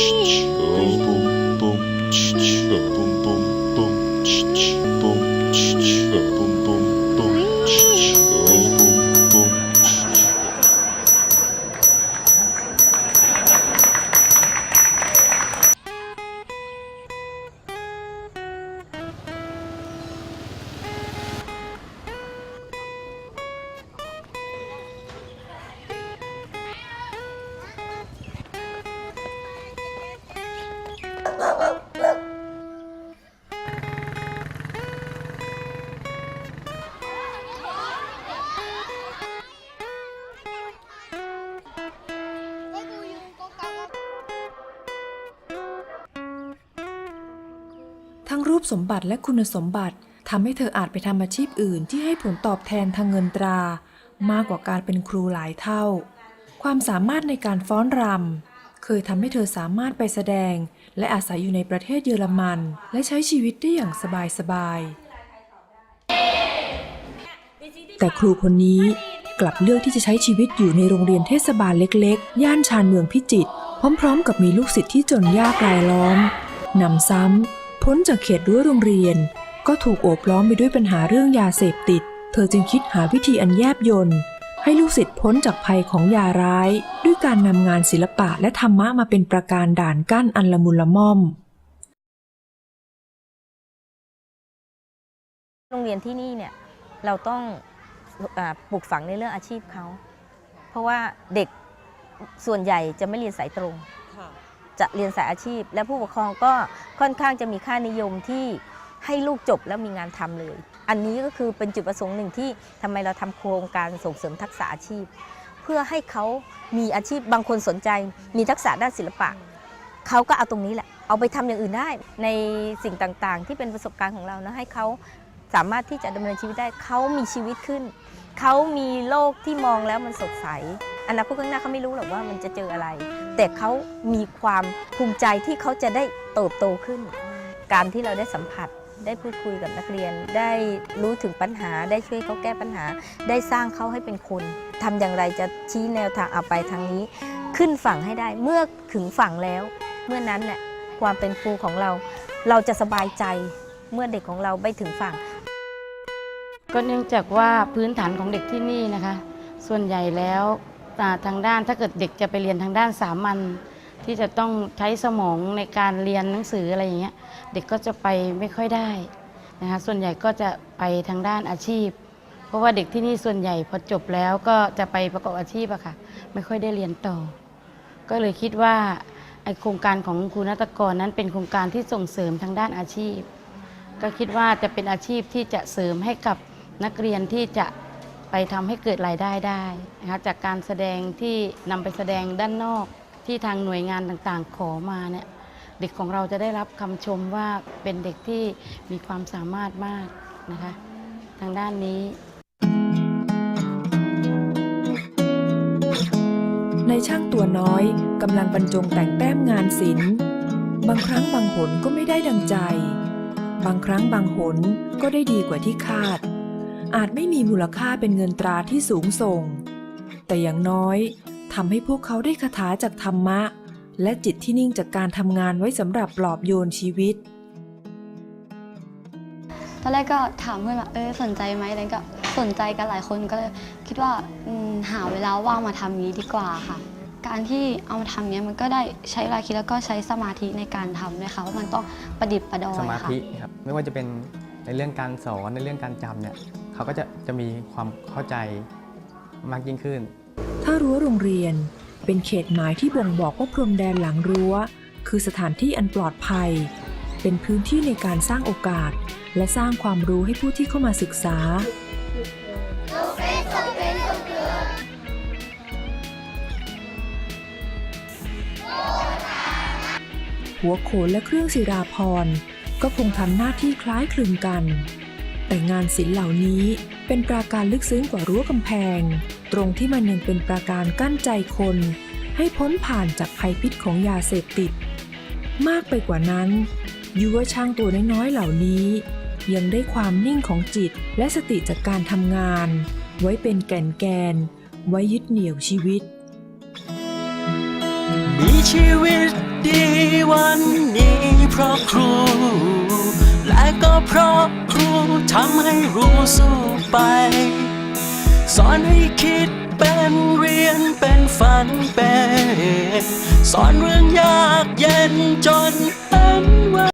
Shh. ทั้งรูปสมบัติและคุณสมบัติทำให้เธออาจไปทำอาชีพอื่นที่ให้ผลตอบแทนทางเงินตรา มากกว่าการเป็นครูหลายเท่า ความสามารถในการฟ้อนรำเคยทำให้เธอสามารถไปแสดง และอาศัยอยู่ในประเทศเยอรมัน และใช้ชีวิตได้อย่างสบายๆแต่ครูคนนี้กลับเลือกที่จะใช้ชีวิตอยู่ในโรงเรียนเทศบาลเล็กๆ ย่านชานเมืองพิจิตรพร้อม ๆ กับมีลูกศิษย์ที่จนยากรายล้อมนำซ้ำ พ้นจากเขตรั้วโรงเรียน ก็ถูกโอบล้อมไปด้วยปัญหาเรื่องยาเสพติด เธอจึงคิดหาวิธีอันแยบยลให้ลูกศิษย์พ้นจากภัยของยาร้าย ด้วยการนำงานศิลปะและธรรมะมาเป็นประการด่านกั้นอันละมุนละม่อม โรงเรียนที่นี่เนี่ยเราต้องอาปลูกฝังในเรื่องอาชีพเขา เพราะว่าเด็กส่วนใหญ่จะไม่เรียนสายตรง จะเรียนสายอาชีพ และผู้ปกครองก็ค่อนข้างจะมีค่านิยมที่ให้ลูกจบแล้วมีงานทำเลย อันนี้ก็คือเป็นจุดประสงค์หนึ่งที่ทำไมเราทำโครงการส่งเสริมทักษะอาชีพ เพื่อให้เขามีอาชีพบางคนสนใจ มีทักษะด้านศิลปะเขาก็เอาตรงนี้แหละ เอาไปทำอย่างอื่นได้ในสิ่งต่างๆ ที่เป็นประสบการณ์ของเรานะให้เขาสามารถที่จะดำเนินชีวิตได้เขามีชีวิตขึ้น เขามีโลกที่มองแล้วมันสดใสอนาคตข้างหน้าเขาไม่รู้หรอกว่ามันจะเจออะไร แต่เขามีความภูมิใจที่เขาจะได้เติบโตขึ้น การที่เราได้สัมผัสได้พูดคุยกับนักเรียน ได้รู้ถึงปัญหา ได้ช่วยเขาแก้ปัญหา ได้สร้างเขาให้เป็นคนทำอย่างไรจะชี้แนวทางเอาไปทางนี้ ขึ้นฝั่งให้ได้เมื่อถึงฝั่งแล้ว เมื่อนั้นแหละความเป็นครูของเรา เราจะสบายใจเมื่อเด็กของเราไปถึงฝั่ง ก็เนื่องจากว่าพื้นฐานของเด็กที่นี่นะคะ ส่วนใหญ่แล้ว ทางด้านถ้าเกิดเด็กจะไปเรียนทางด้านสามัญที่จะต้องใช้สมองในการเรียนหนังสืออะไรอย่างเงี้ยเด็กก็จะไปไม่ค่อยได้นะคะส่วนใหญ่ก็จะไปทางด้านอาชีพ เพราะว่าเด็กที่นี่ส่วนใหญ่พอจบแล้วก็จะไปประกอบอาชีพอะค่ะไม่ค่อยได้เรียนต่อ ก็เลยคิดว่าไอโครงการของครูนัตกรนั้นเป็นโครงการที่ส่งเสริมทางด้านอาชีพ ก็คิดว่าจะเป็นอาชีพที่จะเสริมให้กับนักเรียนที่จะ ไปทำให้เกิดรายได้ได้นะคะจากการแสดงที่นำไปแสดงด้านนอกที่ทางหน่วยงานต่างๆ ขอมาเนี่ยเด็กของเราจะได้รับคำชมว่าเป็นเด็กที่มีความสามารถมากนะคะทางด้านนี้ ในช่างตัวน้อยกำลังบรรจงแต่งแต้มงานศิลป์บางครั้งบางหนก็ไม่ได้ดังใจ บางครั้งบางหนก็ได้ดีกว่าที่คาด อาจไม่มีมูลค่าเป็นเงินตราที่สูงส่ง แต่อย่างน้อยทำให้พวกเขาได้คาถาจากธรรมะ และจิตที่นิ่งจากการทำงานไว้สำหรับปลอบโยนชีวิต ตอนแรกก็ถามเพื่อนว่าเออสนใจไหมแล้วก็สนใจกันหลายคนก็เลยคิดว่าอืมหาเวลาว่างมาทำนี้ดีกว่าค่ะ การที่เอามาทำเนี้ยมันก็ได้ใช้เวลาคิดแล้วก็ใช้สมาธิในการทำด้วยค่ะว่ามันต้องประดิษฐ์ประดอยสมาค่ะธิครับไม่ว่าจะเป็นในเรื่องการสอนในเรื่องการจำเนี่ย เขาก็จะจะมีความเข้าใจมากยิ่งขึ้น ถ้ารั้วโรงเรียนเป็นเขตหมายที่บ่งบอกว่าพรมแดนหลังรั้ว คือสถานที่อันปลอดภัย เป็นพื้นที่ในการสร้างโอกาส และสร้างความรู้ให้ผู้ที่เข้ามาศึกษา หัวโขนและเครื่องศิราพรก็คงทำหน้าที่คล้ายคลึงกัน แต่งานศิลป์เหล่านี้เป็นปราการลึกซึ้งกว่ารั้วกำแพง ตรงที่มันยังเป็นปราการกั้นใจคน ให้พ้นผ่านจากภัยพิษของยาเสพติด มากไปกว่านั้นยุวช่างตัวน้อยๆเหล่านี้ ยังได้ความนิ่งของจิตและสติจากการทำงาน ไว้เป็นแก่นแกน ไว้ยึดเหนี่ยวชีวิต มีชีวิตดีวันนี้เพราะครู ก็เพราะครูทำให้รู้สู้ไป สอนให้คิดเป็นเรียนเป็นฝันเป็น สอนเรื่องยากเย็นจนเป็นว่า